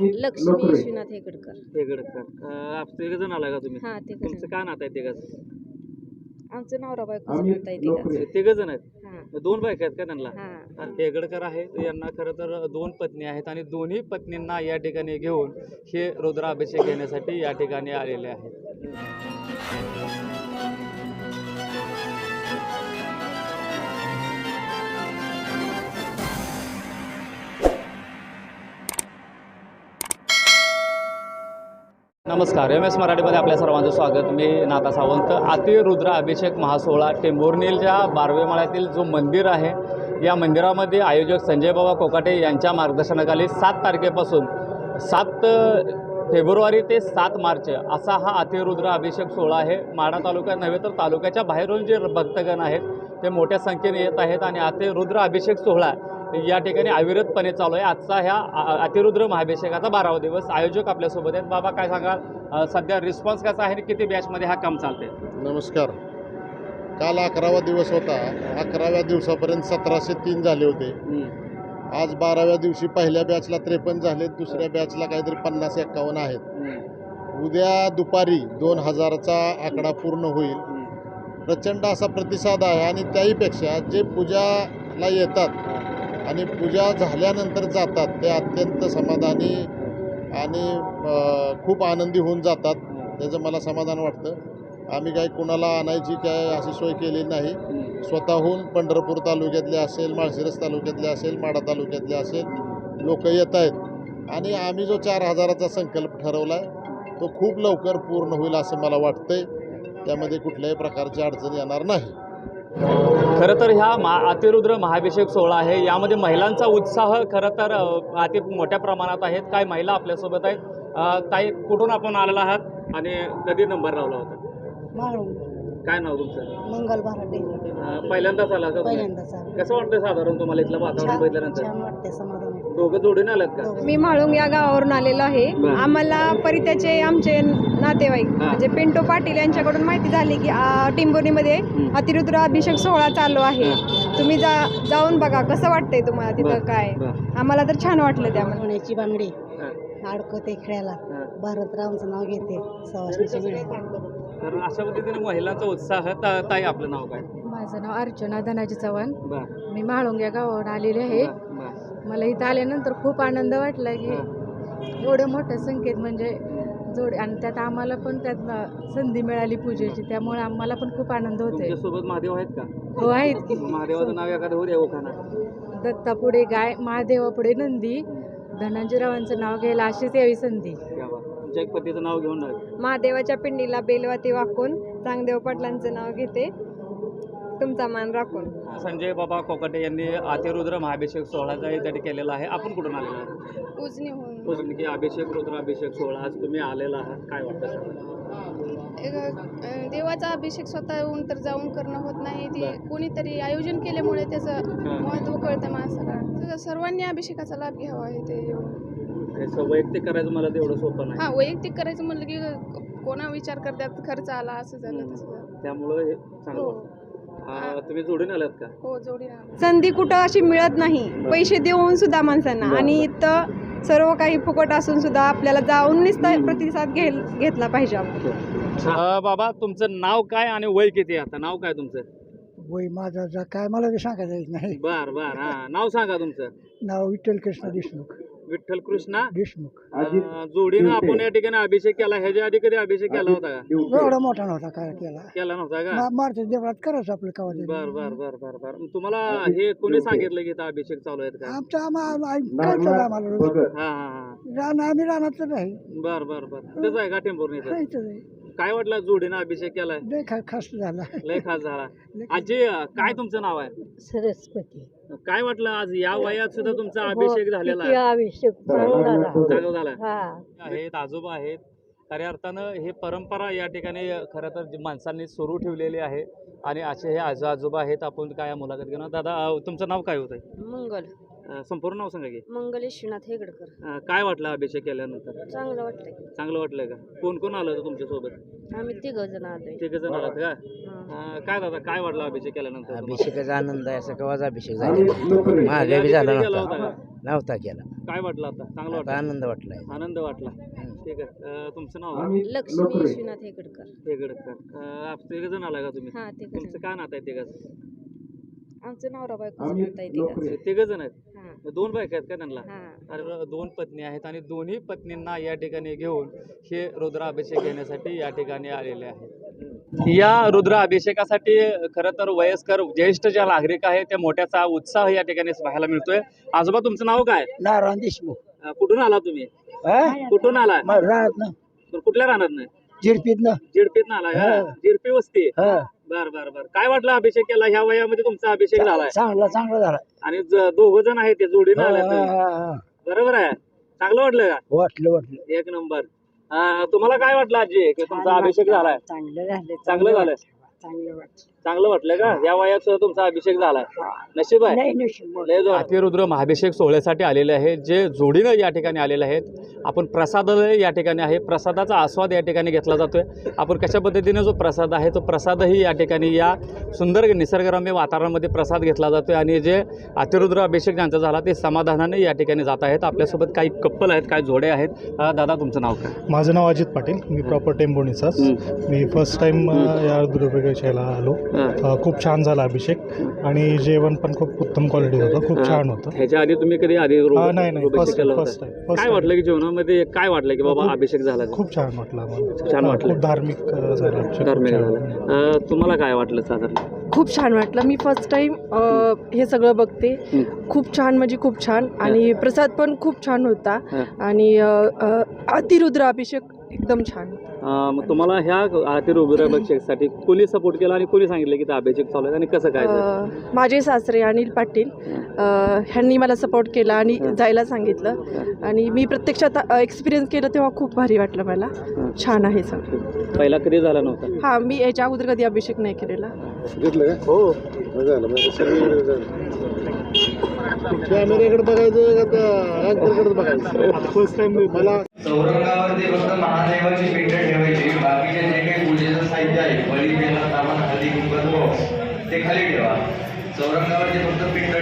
लक्ष्मी विश्वनाथ हेकडकर तेगडकर आप तिघ जण आला का तुम्ही? हा ते तुमचं काय नातं आहे तिघाचं? आमचं नवरा बायकोचं नातं आहे ते तिघ जण आहेत? हा. दोन बायका आहेत का त्यांना? हा. आणि तेगडकर आहेत यांना खरं तर दोन पत्नी आहेत आणि दोन्ही पत्नींना या ठिकाणी घेऊन हे रुद्राभिषेक घेण्यासाठी या ठिकाणी आलेले आहेत. नमस्कार एम एस मराठीमध्ये आपल्या सर्वांचं स्वागत. मी नाथा सावंत. अतिरुद्र अभिषेक महासोहळा टेंभुर्णीच्या बारवेमाळ्यातील जो मंदिर आहे या मंदिरामध्ये आयोजक संजय बाबा कोकाटे यांच्या मार्गदर्शनाखाली सात तारखेपासून सात फेब्रुवारी ते सात मार्च असा हा अतिरुद्र अभिषेक सोहळा आहे. माढा तालुक्यात नव्हे तर तालुक्याच्या बाहेरून जे भक्तगण आहेत ते मोठ्या संख्येने येत आहेत आणि अतिरुद्र अभिषेक सोहळा या ठिकाणी अविरतपणे चालू आहे. आजचा ह्या अतिरुद्र महाभिषेकाचा बारावा दिवस. आयोजक आपल्यासोबत आहेत. बाबा काय सांगाल? सध्या रिस्पॉन्स कसा आहे आणि किती बॅचमध्ये हा काम चालते नमस्कार. काल अकरावा दिवस होता. अकराव्या दिवसापर्यंत सतराशे तीन झाले होते. आज बाराव्या दिवशी पहिल्या बॅचला त्रेपन्न झाले. दुसऱ्या बॅचला काहीतरी पन्नास एक्कावन्न आहेत. उद्या दुपारी दोन हजाराचा आकडा पूर्ण होईल. प्रचंड असा प्रतिसाद आहे आणि त्याहीपेक्षा जे पूजाला येतात आणि पूजा झाल्यानंतर जातात. ते अत्यंत समाधानी आणि खूप आनंदी होऊन जातात. त्याचं मला समाधान वाटतं. आम्ही काही कुणाला आणायची काय अशी सोय केली नाही. स्वतःहून पंढरपूर तालुक्यातले असेल माळशिरस तालुक्यातले असेल माडा तालुक्यातले असेल लोक येत आहेत. आणि आम्ही जो चार हजाराचा संकल्प ठरवला आहे तो खूप लवकर पूर्ण होईल असं मला वाटतंय. त्यामध्ये कुठल्याही प्रकारची अडचण येणार नाही. खरं तर ह्या मा अतिरुद्र महाभिषेक सोहळा आहे. यामध्ये महिलांचा उत्साह खरं तर अति मोठ्या प्रमाणात आहेत. काय महिला आपल्यासोबत आहेत? काही ताई कुठून आपण आलेला आहात? आणि कधी नंबर लावला होता. माळून काय नाव तुमचं मंगल भराटे अ, पहिल्यांदाच आला का तुम्ही? पहिल्यांदाच आलो. कसं वाटतं साधारण तुम्हाला इथलं वातावरण छान बघितल्यानंतर छान वाटते समाधान वाटते. दोघं जोडून आलात का. मी म्हाळुंग या गावावरून आलेलो आहे बरं. आम्हाला परित्याचे आमचे नातेवाईक. म्हणजे पिंटो पाटील यांच्याकडून माहिती झाली की आ, टिंबोनीमध्ये हं. अतिरुद्र अभिषेक सोहळा चालू आहे तुम्ही जा जाऊन बघा कसं वाटतंय तुम्हाला तिथं बरं. काय बरं. आम्हाला तर छान वाटलं त्यामध्ये सोन्याची बांगडी हा, अडकते खेळायला हा. भारतरावचं नाव घेते सवासणीच्या वेळेला तर अशा पद्धतीने महिलांचा उत्साह ता- ताई आपलं नाव काय? माझं नाव अर्चना धनाजी चव्हाण. बर. मी म्हाळुंग या गावावरून आलेले आहे. मला इथं आल्यानंतर खूप आनंद वाटला की एवढं मोठं संकेत म्हणजे जोड आणि त्यात आम्हाला पण त्यात संधी मिळाली पूजेची त्यामुळे आम्हाला पण खूप आनंद होतोय. तुमच्यासोबत महादेव आहेत का? हो आहेत. की महादेवाचं नाव एखादं होऊ द्या ओखाना दत्तापुढे गाय महादेवापुढे नंदी धनाजीरावांचं नाव घ्यायला अशीच यावी संधी. तुमच्या एक पतीचं नाव घेऊन. महादेवाच्या पिंडीला बेलवाती वाकून चांगदेव पाटलांचं नाव घेते. तुमचा मान राखून. संजय बाबा कोकाटे यांनी अतिरुद्र महाभिषेक सोहळाचा इथे केलेला आहे. आपण कुठून आलेला आहात? उजनी होऊन की अभिषेक रुद्र अभिषेक सोहळा आज तुम्ही आलेला आहात. काय वाटतं सांगा? देवाचा अभिषेक स्वतः येऊन तर जाऊन करणं होत नाही. ते बरं. कोणीतरी आयोजन केल्यामुळे त्याचं हां. महत्त्व कळतं माणसाला. तर सर्वांनी अभिषेकाचा लाभ घ्यावा आहे ते येऊन. हे वैयक्तिक करायचं मला तेवढं सोपं नाही. हा वैयक्तिक करायचं म्हणलं की कोणा विचार करतात खर्च आला असं झालं तसं झालं. त्यामुळं हे हो. आ, तुम्ही जोडून आलात का? हो जोडीनं संधी कुठं अशी मिळत नाही. पैसे देऊन सुद्धा माणसांना. आणि इथं सर्व काही फुकट असून सुद्धा आपल्याला जाऊन नुसता प्रतिसाद घे घेतला पाहिजे आपण. अ, बाबा तुमचं नाव काय आणि वय किती आहे आता? नाव काय तुमचं? वय माझा जा काय? मला ते सांगायचं येत नाही. बर बर. हा. नाव सांगा तुमचं. नाव विठ्ठल कृष्ण देशमुख. विठ्ठल कृष्णा देशमुख. अ, जोडीनं आपण या ठिकाणी अभिषेक केला. ह्याच्या आधी कधी अभिषेक केला होता का? एवढा मोठा नव्हता काय केला? केला नव्हता का? मारुती देवळात करायचं आपलं कवा तरी. बर बर बर बर बर. मग तुम्हाला हे कोणी सांगितलं की इथं अभिषेक चालू आहेत का? आमचं आम्हाला कळतं आम्हाला? रोज. हा हा हा. रान आम्ही रानात नाही बर बर बर. तेच आहे का टेंभुर्णीचं हा, इथंच आहे. काय वाटलं जोडीनं अभिषेक केलाय? लय खा खास झाला. लय खास झाला. आजी काय तुमचं नाव आहे? सरस्वती. काय वाटलं आज या वयात सुद्धा तुमचा अभिषेक झालेला आहे? अभिषेक चांगला झाला. हा. आहेत आजोबा आहेत. खऱ्या अर्थानं हे परंपरा या ठिकाणी खरं तर जी माणसांनी सुरू ठेवलेली आहे आणि असे हे आजो आजोबा आहेत आपण काय मुलाखत घेणार? दादा अं, तुमचं नाव काय होतं मंगल. अं, संपूर्ण नाव सांगा की. मंगल विश्वनाथ हेगडकर. अं, काय वाटलं अभिषेक केल्यानंतर? चांगलं वाटतंय चांगलं वाटलं का? कोण कोण आलं होतं तुमच्यासोबत? आम्ही तिघ जण आलोय. तिघ जण आलात का? अं, काय दादा काय वाटलं अभिषेक केल्यानंतर तुम्हाला? अभिषेकाचा आनंद आहे असं केव्हाच अभिषेक झाला बी केला होता नव्हता का? नव्हता केला. काय वाटलं आता? चांगलं आता वाटलं? आनंद वाटलाय आनंद वाटला. ठीक आहे. अं, तुमचं नाव? लक्ष्मी विश्वनाथ हेगडकर. हेगडकर. तिघ जण आला का तुम्ही? हा तिघ तुमचं काय नातं आहे तिघाचं? आमचं नवरा बायको तिघ तिघ जण आहेत? दोन बायका आहेत का त्यांना? हा. तर दोन पत्नी आहेत आणि दोन्ही पत्नींना या ठिकाणी घेऊन हे रुद्राभिषेक घेण्यासाठी या ठिकाणी आलेले आहेत. या रुद्राभिषेकासाठी खरं तर वयस्कर ज्येष्ठ ज्या नागरिक आहेत त्या मोठ्याचा उत्साह या ठिकाणी पाहायला मिळतोय. आजोबा तुमचं नाव काय? नारायण देशमुख. कुठून आला तुम्ही? कुठून आला? राहत ना कुठल्या राहणार नाही झिरपीत ना जिडपीत आला का? जिडपी वस्ती? हा. बर बर बर. काय वाटलं अभिषेक केला? ह्या वयामध्ये तुमचा अभिषेक झालाय. चांगला चांगला झाला. आणि दोघ जण आहेत ते जोडीनं आले. बरोबर आहे. चांगलं वाटलं का? वाटलं वाटलं. एक नंबर. तुम्हाला काय वाटलं आजी? तुमचा अभिषेक झालाय. चांगलं झालं चांगलं झालंय चांगलं वाटलं. चांगलं वाटलं का? या वयात सुद्धा तुमचा अभिषेक झालाय. नशीब आहे? लय जोरात. अतिरुद्र महाभिषेक सोहळ्यासाठी आलेले आहे जे जोडीनं या ठिकाणी आलेले आहेत आपण प्रसादालय या ठिकाणी आहे. प्रसादाचा आस्वाद या ठिकाणी घेतला जातोय. आपण कशा पद्धतीने जो प्रसाद आहे तो प्रसादही या ठिकाणी या सुंदर निसर्गरम्य वातावरणामध्ये प्रसाद घेतला जातोय. आणि जे अतिरुद्र अभिषेक ज्यांचा झाला ते समाधानाने या ठिकाणी जात आहेत. आपल्यासोबत काही कप्पल आहेत काही जोडे आहेत. अं, दादा तुमचं नाव काय? माझं नाव अजित पाटील. मी प्रॉपर टेंबोणीचाच मी फर्स्ट टाइम या दुर्गाला आलो. अ, खूप छान झाला अभिषेक. आणि जेवण पण खूप उत्तम क्वालिटी होतं. खूप छान होतं. ह्याच्या आधी तुम्ही कधी आधी रो- हा, नाही, नाही. अभिषेक First केला time, होता? first time, first काय time. वाटलं की जीवनामध्ये काय वाटलं की बाबा खूप- अभिषेक झाला खूप छान वाटलं आम्हाला. छान हा, वाटलं. खूप धार्मिक अ, झाला अभिषेक. खूप धार्मिक छान झालं. वाटलं. अं, तुम्हाला काय वाटलं साधारण? खूप छान वाटलं. मी फर्स्ट टाइम हे सगळं बघते. खूप छान म्हणजे खूप छान. आणि प्रसाद पण खूप छान होता. हा. आणि अ, अ, अतिरुद्र अभिषेक एकदम छान. अं, मग तुम्हाला ह्या अतिरुद्र अभिषेकसाठी कोणी सपोर्ट केला आणि कोणी सांगितलं की ते अभिषेक चालू आहे आणि कसं काय ते? अ, माझे सासरे अनिल पाटील अ, ह्यांनी मला सपोर्ट केला आणि जायला सांगितलं. आणि मी प्रत्यक्षात एक्सपिरियन्स केलं तेव्हा खूप भारी वाटलं मला. छान आहे सगळं. पहिला कधी झाला नव्हता? हां मी याच्या अगोदर कधी अभिषेक नाही केलेला. घेतलं का? हो. झालं सगळीकडे झालं. कॅमेऱ्याकडे बघायचं का त्या अँकरकडे बघायचं. फर्स्ट टाइम मला चौरंगावरती फक्त महादेवाची पिंड ठेवायची. बाकीचे जे काही पूजेचं साहित्य आहे बळी देणं सामान हळदी कुंकू हो, ते खाली ठेवा. चौरंगावरती फक्त पिंड